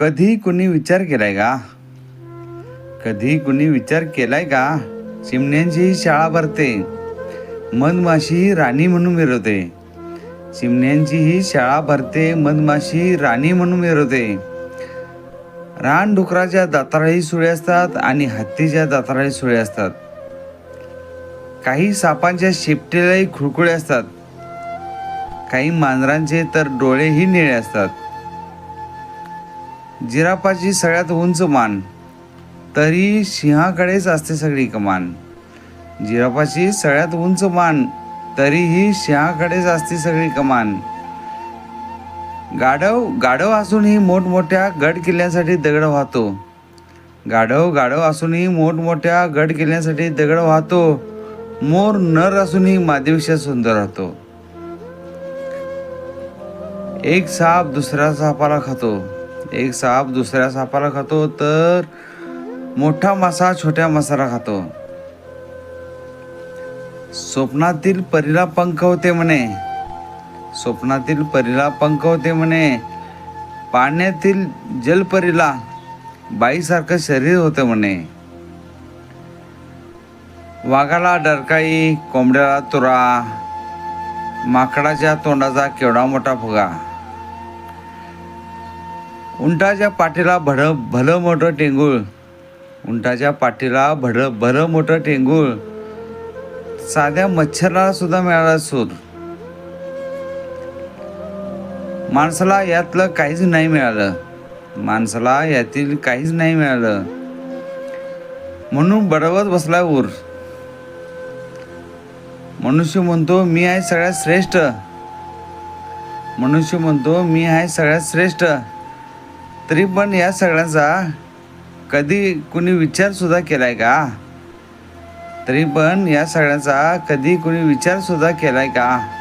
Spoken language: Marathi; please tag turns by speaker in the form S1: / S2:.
S1: कधी कुणी विचार केलाय का? कधी कुणी विचार केलाय का? चिमण्यांची शाळा भरते. मधमाशी राणी म्हणून मिरवते चिमण्यांची ही शाळा भरते मधमाशी राणी म्हणून मिरवते रानडुकराच्या दाताराही सुळे असतात आणि हत्तीच्या दाताराही सुळे असतात. काही सापांच्या शेपटीलाही खुळखुळे असतात. काही मांजरांचे तर डोळेही निळे असतात. जिरापाची सगळ्यात उंच मान. तरी सिंहाकडेच असते सगळी कमान. जिरापाची सगळ्यात उंच मान तरीही सिंहाकडेच असते सगळी कमान. गाढव गाढव असूनही मोठमोठ्या गड किल्ल्यांसाठी दगड वाहतो. गाढव गाढव असूनही मोठमोठ्या गड किल्ल्यांसाठी दगड वाहतो. मोर नर असूनही मादेपेक्षा सुंदर राहतो. एक साप दुसऱ्या सापाला खातो. एक साप दुसऱ्या सापाला खातो तर मोठा मासा छोट्या मासाला खातो. स्वप्नातील परीला पंख होते म्हणे. स्वप्नातील परीला पंख होते म्हणे. पाण्यातील जलपरीला बाईसारखं शरीर होतं म्हणे. वाघाला डरकाई कोंबड्याला तुरा माकडाच्या तोंडाचा केवढा मोठा फुगा. उंटाच्या पाठीला भड भलं मोठं टेंगूळ. उंटाच्या पाठीला भड भलं मोठं टेंगूळ. साध्या मच्छराला सुद्धा मिळाला सूर माणसाला यातलं काहीच नाही मिळालं. माणसाला यातील काहीच नाही मिळालं. म्हणून बडवत बसला ऊर. मनुष्य म्हणतो मी आहे सगळ्यात श्रेष्ठ. मनुष्य म्हणतो मी आहे सगळ्यात श्रेष्ठ. तरी पण या सगळ्यांचा कधी कुणी विचारसुद्धा केला केलाय का? तरी पण या सगळ्यांचा कधी कुणी विचारसुद्धा केला केलाय का?